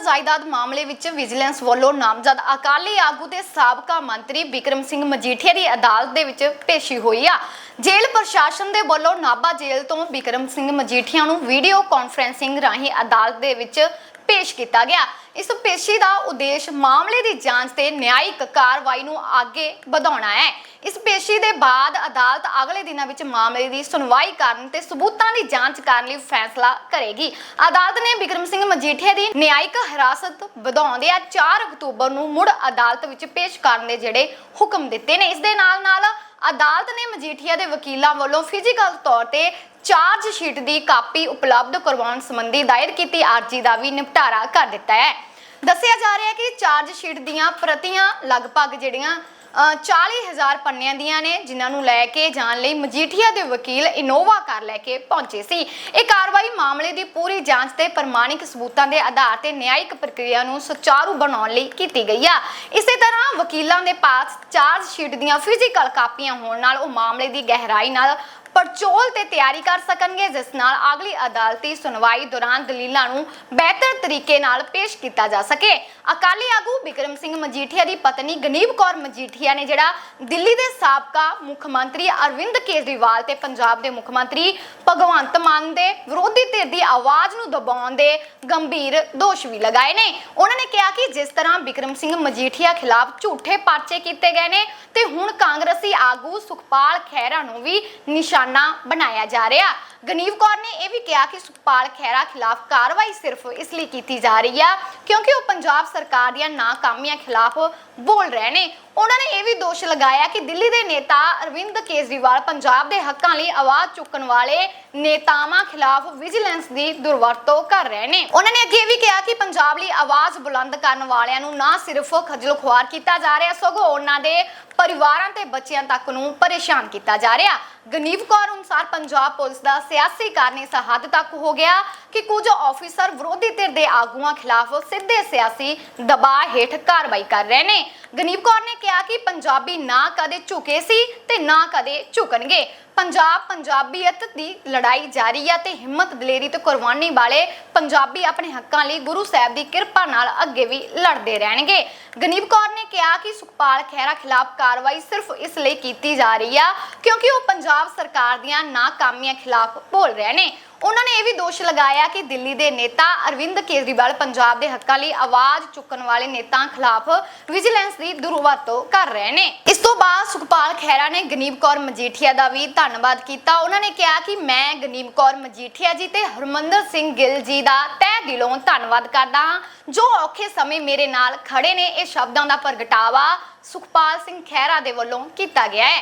ਜਾਇਦਾਦ ਮਾਮਲੇ ਵਿੱਚ ਵਿਜੀਲੈਂਸ ਵੱਲੋਂ ਨਾਮਜ਼ਦ ਅਕਾਲੀ ਆਗੂ ਤੇ ਸਾਬਕਾ ਮੰਤਰੀ ਵਿਕਰਮ ਸਿੰਘ ਮਜੀਠੀਆ ਦੀ ਅਦਾਲਤ ਦੇ ਵਿੱਚ ਪੇਸ਼ੀ ਹੋਈ ਆ। ਜੇਲ੍ਹ ਪ੍ਰਸ਼ਾਸਨ ਦੇ ਵੱਲੋਂ ਨਾਭਾ ਜੇਲ੍ਹ ਤੋਂ ਵਿਕਰਮ ਸਿੰਘ ਮਜੀਠੀਆ ਨੂੰ ਵੀਡੀਓ ਕਾਨਫਰੈਂਸਿੰਗ ਰਾਹੀਂ ਅਦਾਲਤ ਦੇ ਵਿੱਚ ਪੇਸ਼ ਕੀਤਾ ਗਿਆ। ਇਸ ਪੇਸ਼ੀ ਦਾ ਉਦੇਸ਼ ਮਾਮਲੇ ਦੀ ਜਾਂਚ ਤੇ ਨਿਆਇਕ ਕਾਰਵਾਈ ਨੂੰ ਅੱਗੇ ਵਧਾਉਣਾ ਹੈ। ਇਸ ਪੇਸ਼ੀ ਦੇ ਬਾਅਦ ਅਦਾਲਤ ਅਗਲੇ ਦਿਨਾਂ ਵਿੱਚ ਮਾਮਲੇ ਦੀ ਸੁਣਵਾਈ ਕਰਨ ਤੇ ਸਬੂਤਾਂ ਦੀ ਜਾਂਚ ਕਰਨ ਲਈ ਫੈਸਲਾ ਕਰੇਗੀ। ਅਦਾਲਤ ਨੇ ਬਿਕਰਮ ਸਿੰਘ ਮਜੀਠੀਆ ਦੀ ਨਿਆਇਕ ਹਿਰਾਸਤ ਵਧਾਉਂਦੇ ਆ 4 ਅਕਤੂਬਰ ਨੂੰ ਮੁੜ ਅਦਾਲਤ ਵਿੱਚ ਪੇਸ਼ ਕਰਨ ਦੇ ਜਿਹੜੇ ਹੁਕਮ ਦਿੱਤੇ ਨੇ, ਇਸ ਦੇ ਨਾਲ ਨਾਲ ਅਦਾਲਤ ਨੇ ਮਜੀਠੀਆ ਦੇ ਵਕੀਲਾਂ ਵੱਲੋਂ ਫਿਜ਼ੀਕਲ ਤੌਰ ਤੇ ਚਾਰਜ ਸ਼ੀਟ ਦੀ ਕਾਪੀ ਉਪਲਬਧ ਕਰਵਾਉਣ ਸੰਬੰਧੀ ਦਾਇਰ ਕੀਤੀ ਅਰਜ਼ੀ ਦਾ ਵੀ ਨਿਪਟਾਰਾ ਕਰ ਦਿੱਤਾ ਹੈ। ਦੱਸਿਆ ਜਾ ਰਿਹਾ ਹੈ ਕਿ ਚਾਰਜ ਸ਼ੀਟ ਦੀਆਂ ਪ੍ਰਤੀਆਂ ਲਗਭਗ ਜਿਹੜੀਆਂ 40000 ਪੰਨਿਆਂ ਦੀਆਂ ਨੇ, ਜਿਨ੍ਹਾਂ ਨੂੰ ਲੈ ਕੇ ਜਾਣ ਲਈ ਮਜੀਠੀਆ ਦੇ ਵਕੀਲ ਇਨੋਵਾ ਕਾਰ ਲੈ ਕੇ ਪਹੁੰਚੇ ਸੀ। ਇਹ ਕਾਰਵਾਈ ਮਾਮਲੇ ਦੀ ਪੂਰੀ ਜਾਂਚ ਤੇ ਪ੍ਰਮਾਣਿਕ ਸਬੂਤਾਂ ਦੇ ਆਧਾਰ ਤੇ ਨਿਆਇਕ ਪ੍ਰਕਿਰਿਆ ਨੂੰ ਸੁਚਾਰੂ ਬਣਾਉਣ ਲਈ ਕੀਤੀ ਗਈ ਆ। ਇਸੇ ਤਰ੍ਹਾਂ ਵਕੀਲਾਂ ਦੇ ਪਾਸ ਚਾਰਜ ਸ਼ੀਟ ਦੀਆਂ ਫਿਜ਼ੀਕਲ ਕਾਪੀਆਂ ਹੋਣ ਨਾਲ ਉਹ ਮਾਮਲੇ ਦੀ ਗਹਿਰਾਈ ਨਾਲ ਪੜਚੋਲ ਤੇ ਤਿਆਰੀ ਕਰ ਸਕਣਗੇ, ਜਿਸ ਨਾਲ ਅਗਲੀ ਅਦਾਲਤੀ ਸੁਣਵਾਈ ਦੌਰਾਨ ਦਲੀਲਾਂ ਨੂੰ ਬਿਹਤਰ ਤਰੀਕੇ ਨਾਲ ਪੇਸ਼ ਕੀਤਾ ਜਾ ਸਕੇ। ਅਕਾਲੀ ਆਗੂ ਵਿਕਰਮ ਸਿੰਘ ਮਜੀਠੀਆ ਦੀ ਪਤਨੀ ਗਨੀਵ ਕੌਰ ਮਜੀਠੀਆ ਨੇ ਜਿਹੜਾ ਦਿੱਲੀ ਦੇ ਸਾਬਕਾ ਮੁੱਖ ਮੰਤਰੀ ਅਰਵਿੰਦ ਕੇਜਰੀਵਾਲ ਤੇ ਪੰਜਾਬ ਦੇ ਮੁੱਖ ਮੰਤਰੀ ਭਗਵੰਤ ਮਾਨ ਦੇ ਵਿਰੋਧੀ ਧਿਰ ਦੀ ਆਵਾਜ਼ ਨੂੰ ਦਬਾਉਣ ਦੇ ਗੰਭੀਰ ਦੋਸ਼ ਵੀ ਲਗਾਏ ਨੇ। ਉਹਨਾਂ ਨੇ ਕਿਹਾ ਕਿ ਜਿਸ ਤਰ੍ਹਾਂ ਬਿਕਰਮ ਸਿੰਘ ਮਜੀਠੀਆ ਖਿਲਾਫ ਝੂਠੇ ਪਰਚੇ ਕੀਤੇ ਗਏ ਨੇ, ਤੇ ਹੁਣ ਕਾਂਗਰਸੀ ਆਗੂ ਸੁਖਪਾਲ ਖਹਿਰਾ ਨੂੰ ਵੀ ਨਿਸ਼ਾਨ ਬਣਾਇਆ ਜਾ ਰਿਹਾ। ਗਨੀਵ ਕੌਰ ਨੇ ਇਹ ਵੀ ਕਿਹਾ ਕਿ ਸੁਖਪਾਲ ਖਹਿਰਾ ਖਿਲਾਫ ਕਾਰਵਾਈ ਸਿਰਫ ਇਸ ਲਈ ਕੀਤੀ ਜਾ ਰਹੀ ਆ ਕਿਉਂਕਿ ਉਹ ਪੰਜਾਬ ਸਰਕਾਰ ਦੀਆਂ ਨਾਕਾਮੀਆਂ ਖਿਲਾਫ ਬੋਲ ਰਹੇ ਨੇ। ਉਹਨਾਂ ਨੇ ਇਹ ਵੀ ਦੋਸ਼ ਲਗਾਇਆ ਕਿ ਦਿੱਲੀ ਦੇ ਨੇਤਾ ਅਰਵਿੰਦ ਕੇਜਰੀਵਾਲ ਪੰਜਾਬ ਦੇ ਹੱਕਾਂ ਲਈ ਆਵਾਜ਼ ਚੁੱਕਣ ਵਾਲੇ ਨੇਤਾਵਾਂ ਖਿਲਾਫ ਵਿਜੀਲੈਂਸ ਦੀ ਦੁਰਵਰਤੋਂ ਕਰ ਰਹੇ ਨੇ। ਉਹਨਾਂ ਨੇ ਅੱਗੇ ਇਹ ਵੀ ਕਿਹਾ ਕਿ ਪੰਜਾਬ ਲਈ ਆਵਾਜ਼ ਬੁਲੰਦ ਕਰਨ ਵਾਲਿਆਂ ਨੂੰ ਨਾ ਸਿਰਫ ਖੱਜਲ ਖੁਆਰ ਕੀਤਾ ਜਾ ਰਿਹਾ, ਸਗੋਂ ਉਹਨਾਂ ਦੇ ਪਰਿਵਾਰਾਂ ਤੇ ਬੱਚਿਆਂ ਤੱਕ ਨੂੰ ਪਰੇਸ਼ਾਨ ਕੀਤਾ ਜਾ ਰਿਹਾ। ਗਨੀਵ ਕੌਰ ਅਨੁਸਾਰ ਪੰਜਾਬ ਪੁਲਿਸ ਦਾ ਸਿਆਸੀ ਕਾਰਨ ਇਸ ਹੱਦ ਤੱਕ ਹੋ ਗਿਆ। ਕਿ ਕੁਝ ਆਫੀਸਰ ਵਿਰੋਧੀ ਧਿਰ ਦੇ ਆਗੂਆਂ ਖਿਲਾਫ ਸਿੱਧੇ ਸਿਆਸੀ ਦਬਾਅ ਹੇਠ ਕਾਰਵਾਈ ਕਰ ਰਹੇ ਨੇ। ਗਨੀਵ ਕੌਰ ਨੇ ਕਿਹਾ ਕਿ ਪੰਜਾਬੀ ਨਾ ਕਦੇ ਝੁਕੇ ਸੀ ਤੇ ਨਾ ਕਦੇ ਝੁਕਣਗੇ। ਪੰਜਾਬ ਪੰਜਾਬੀਅਤ ਦੀ ਲੜਾਈ ਜਾਰੀ ਹੈ ਤੇ ਹਿੰਮਤ ਦਲੇਰੀ ਤੇ ਕੁਰਬਾਨੀ ਵਾਲੇ ਪੰਜਾਬੀ ਆਪਣੇ ਹੱਕਾਂ ਲਈ ਗੁਰੂ ਸਾਹਿਬ ਦੀ ਕਿਰਪਾ ਨਾਲ ਅੱਗੇ ਵੀ ਲੜਦੇ ਰਹਿਣਗੇ। ਗਨੀਵ ਕੌਰ ਨੇ ਕਿਹਾ ਕਿ ਸੁਖਪਾਲ ਖਹਿਰਾ ਖਿਲਾਫ ਕਾਰਵਾਈ ਸਿਰਫ ਇਸ ਲਈ ਕੀਤੀ ਜਾ ਰਹੀ ਆ ਕਿਉਂਕਿ ਉਹ ਪੰਜਾਬ ਸਰਕਾਰ ਦੀਆਂ ਨਾਕਾਮੀਆਂ ਖਿਲਾਫ ਬੋਲ ਰਹੇ ਨੇ। ਉਹਨਾਂ ਨੇ ਇਹ ਵੀ ਦੋਸ਼ ਲਗਾਇਆ ਕਿ ਦਿੱਲੀ ਦੇ ਨੇਤਾ ਅਰਵਿੰਦ ਕੇਜਰੀਵਾਲ ਪੰਜਾਬ ਦੇ ਹੱਕਾਂ ਲਈ ਆਵਾਜ਼ ਚੁੱਕਣ ਵਾਲੇ ਨੇਤਾ ਖਿਲਾਫ ਵਿਜੀਲੈਂਸ ਦੀ ਦੁਰਵਰਤੋਂ ਕਰ ਰਹੇ ਨੇ। ਇਸ ਤੋਂ ਬਾਅਦ ਸੁਖਪਾਲ ਖਹਿਰਾ ਨੇ ਗਨੀਵ ਕੌਰ ਮਜੀਠੀਆ ਦਾ ਵੀ ਧੰਨਵਾਦ ਕੀਤਾ। ਉਹਨਾਂ ਨੇ ਕਿਹਾ ਕਿ ਮੈਂ ਗਨੀਵ ਕੌਰ ਮਜੀਠੀਆ ਜੀ ਤੇ ਹਰਮੰਦਰ ਸਿੰਘ ਗਿੱਲ ਜੀ ਦਾ ਤਹਿ ਦਿਲੋਂ ਧੰਨਵਾਦ ਕਰਦਾ ਹਾਂ। ਜੋ ਔਖੇ ਸਮੇਂ ਮੇਰੇ ਨਾਲ ਖੜੇ ਨੇ, ਇਹ ਸ਼ਬਦਾਂ ਦਾ ਪ੍ਰਗਟਾਵਾ ਸੁਖਪਾਲ ਸਿੰਘ ਖਹਿਰਾ ਦੇ ਵੱਲੋਂ ਕੀਤਾ ਗਿਆ ਹੈ।